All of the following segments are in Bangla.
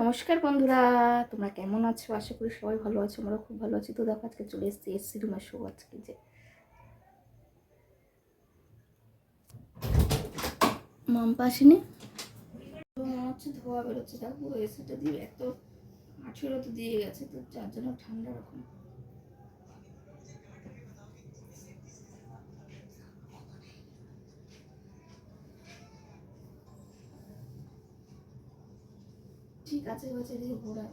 নমস্কার বন্ধুরা, তোমরা কেমন আছো? আশা করি সবাই ভালো আছো আমরা খুব ভালো আছি। তো দেখো, আজকে চলে এসেছি এসসি রুমের শো আজকে যে। মাম্পা আসেনি? মনে হচ্ছে ধোয়া বেরোচ্ছে। দেখো এসিটা দিয়ে এত আঠেরো তো দিয়ে গেছে, তো যার জন্য ঠান্ডা রকম। ঠিক আছে হয়েছে দিয়ে ঘোরা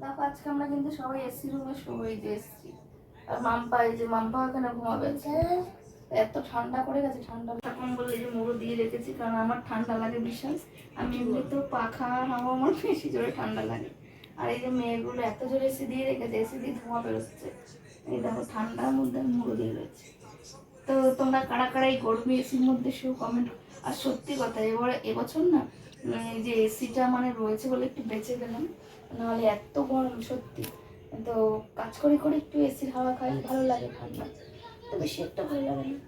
দেখো, আজকে আমরা কিন্তু সবাই এসি রুমে যে এসছি। আর মাম্পা, এই যে মাম্পা এখানে ঘুমাবে এত ঠান্ডা করে গেছে, ঠান্ডা কম্বল এই যে মুড়ো দিয়ে রেখেছি, কারণ আমার ঠান্ডা লাগে বিশাল। আমি এমনিতেও পাখা হাওয়া আমার বেশি জোরে ঠান্ডা লাগে। আর এই যে মেয়েগুলো এত জোরে এসি দিয়ে রেখেছে, এসি দিয়ে ধোঁয়া বেরোচ্ছে। এই দেখো, ঠান্ডার মধ্যে মুড়ো দিয়ে রয়েছে তো তোমরা কারা কারা এই গরমে এসির মধ্যে সেও কমেন্ট আর সত্যি কথা এবার এবছর না যে এসিটা মানে রয়েছে বলে একটু বেঁচে গেলাম নাহলে এত গরম সত্যি। তো কাজ করে করে একটু এসির হাওয়া খাই ভালো লাগে ঠান্ডা। তো বেশি একটা ভালো লাগে না।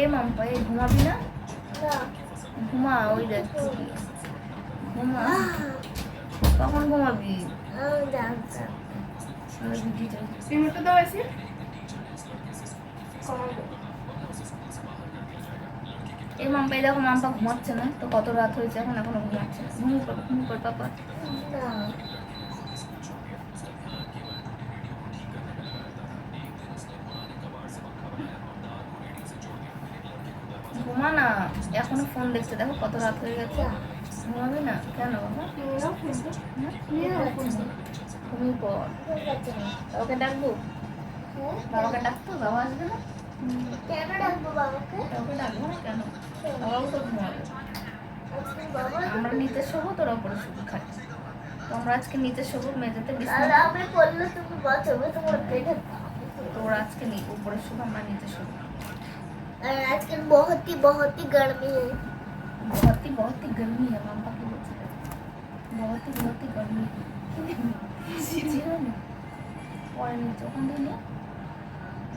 এ মাম্পা এই ঘুমাবি না? ঘুমা ওই দেখ ঘুমা। কখন ঘুমাবি? এসে। ঘুমাচ্ছে না, তো কত রাত হয়েছে এখন, এখনও ঘুমাচ্ছে পাপা। ঘুমা না, এখনও ফোন দেখছে, দেখো কত রাত হয়ে গেছে। ঘুমাবি না? কেন ঘুমিয়ে পর বাবাকে ডাকবো? বাবাকে ডাকতো বাবা আসবে না কেন ডাকবো বাবাকে বাবাকে ডাকবো না কেন বাবাও তো ঘুমাবে আজকে বাবা আমরা নিচে শোবো তোরা উপরে শুধু খাই তো আমরা আজকে নিচে শোবো মেঝেতে আর বিছানা আমি বললে তুমি বাঁচাবে তোমার পেটে তোরা আজকে নি উপরে শোবো আমরা নিচে শোবো और आजकल बहुत ही बहुत ही गर्मी है बहुत ही बहुत ही गर्मी है मामा की वजह से बहुत ही बहुत ही गर्मी है ছিল না পরে নিচে ওখান থেকে নিয়ে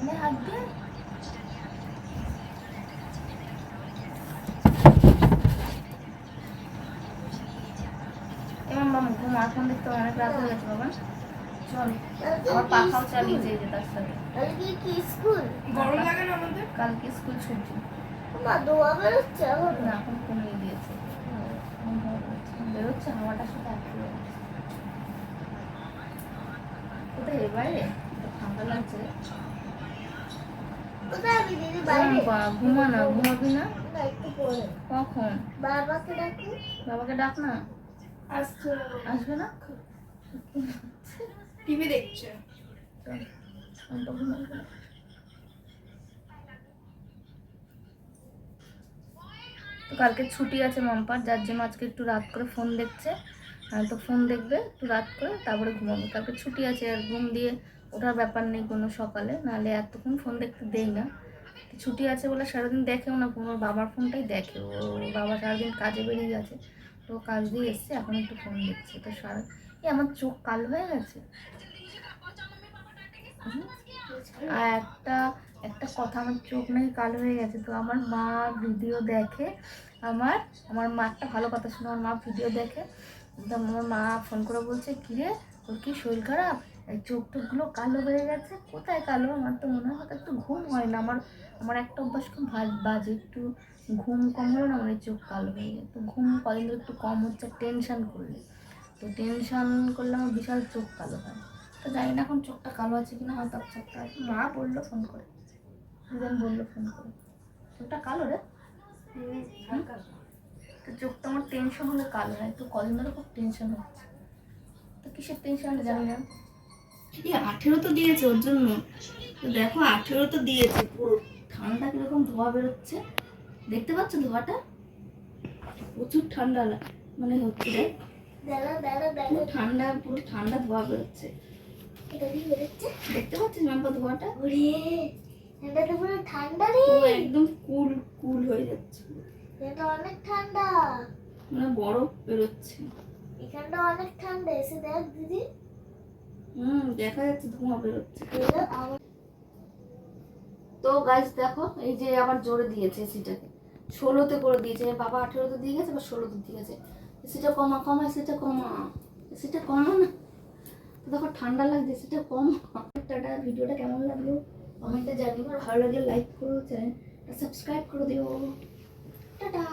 নিয়ে হাত দিয়ে এমন মামা ঘুম এখন দেখতে অনেক রাত হয়ে গেছে বাবা। চল আমার পাখাও চালিয়ে যেতে তার সাথে। আজকে কি স্কুল? গরম লাগে না আমাদের? কালকে স্কুল ছুটি। মা দোয়া বেরোচ্ছে এখন? না এখন কমিয়ে দিয়েছে। বেরোচ্ছে। বেরোচ্ছে হাওয়াটার সাথে একটু কোথায় এর ঠান্ডা লাগছে কোথায় আমি দিদি বাইরে বা, ঘুমা না ঘুমাবি না? না একটু পরে কখন? বাবাকে ডাক না? আসবে না? টিভি দেখছে। তো ঘুমাবো না। তো কালকে ছুটি আছে মাম্পার যার জন্য আজকে একটু রাত করে ফোন দেখছে। আর তো ফোন দেখবে একটু রাত করে তারপরে ঘুমাবে। কালকে ছুটি আছে আর ঘুম দিয়ে ওঠার ব্যাপার নেই কোনো সকালে, নাহলে এতক্ষণ ফোন দেখতে দেই না। ছুটি আছে বলে সারাদিন দেখেও না কোনো বাবার ফোনটাই দেখে। ও বাবা সারাদিন কাজে বেরিয়ে গেছে, তো কাজ দিয়ে এসছে, এখন একটু ফোন দেখছে। তো সারা, এই আমার চোখ কালো হয়ে গেছে? আর একটা একটা কথা আমার চোখ নাকি কালো হয়ে গেছে, তো আমার মা ভিডিও দেখে, আমার আমার মা একটা ভালো কথা শুনে, আমার মা ভিডিও দেখে, তো আমার মা ফোন করে বলছে, কিরে ওর কি শরীর খারাপ? চোখ টোকগুলো কালো হয়ে গেছে। কোথায় কালো? আমার তো মনে হয় একটু ঘুম হয় না। আমার আমার একটা অভ্যাস খুব বাজে। একটু ঘুম কম হলে না আমার চোখ কালো হয়ে যায়। তো ঘুম কদিন একটু কম হচ্ছে, টেনশান করলে। তো টেনশান করলে আমার বিশাল চোখ কালো হয়। তো জানি না এখন চোখটা কালো আছে কিনা, হয়তো চোখটা মা বলল ফোন করে। দুজন বলল ফোন করে। চোখটা কালো রে? তো চোখটা আমার টেনশন হলে কালো হয়। তো কদিন ধরে খুব টেনশন হচ্ছে। তো কিসের টেনশন? জানি না। আঠেরো তো দিয়েছে ওর জন্য। তো দেখো আঠেরো তো দিয়েছে। পুরো ঠান্ডা কীরকম ধোয়া বেরোচ্ছে। দেখতে পাচ্ছ ধোয়াটা? প্রচুর ঠান্ডা মানে হচ্ছে ঠান্ডা পুরো ঠান্ডা ধোয়া বেরোচ্ছে। দেখতে পাচ্ছিস মাম্পা ধোয়াটা? এটা তো পুরো ঠান্ডা রে। একদম কুল কুল হয়ে যাচ্ছে। এটা অনেক ঠান্ডা। মানে বরফ বেরোচ্ছে। এখানটা অনেক ঠান্ডা এসে দেখ দিদি। হুম, দেখা যাচ্ছে, ধোঁয়া বেরোচ্ছে তো গাছ দেখো, এই যে আবার জোরে দিয়েছে এসিটাকে ষোলোতে করে দিয়েছে বাবা আঠেরোতে দিয়ে গেছে বা ষোলোতে দিয়ে গেছে। সেটা কমা কমা সেটা কমা। সেটা কমা না। দেখো, ঠান্ডা লাগছে সেটা কম। টাটা, ভিডিওটা কেমন লাগল? কমেন্টে জানিও ভালো লাগলে লাইক করো, চ্যানেলটা সাবস্ক্রাইব করে দিও। টাটা।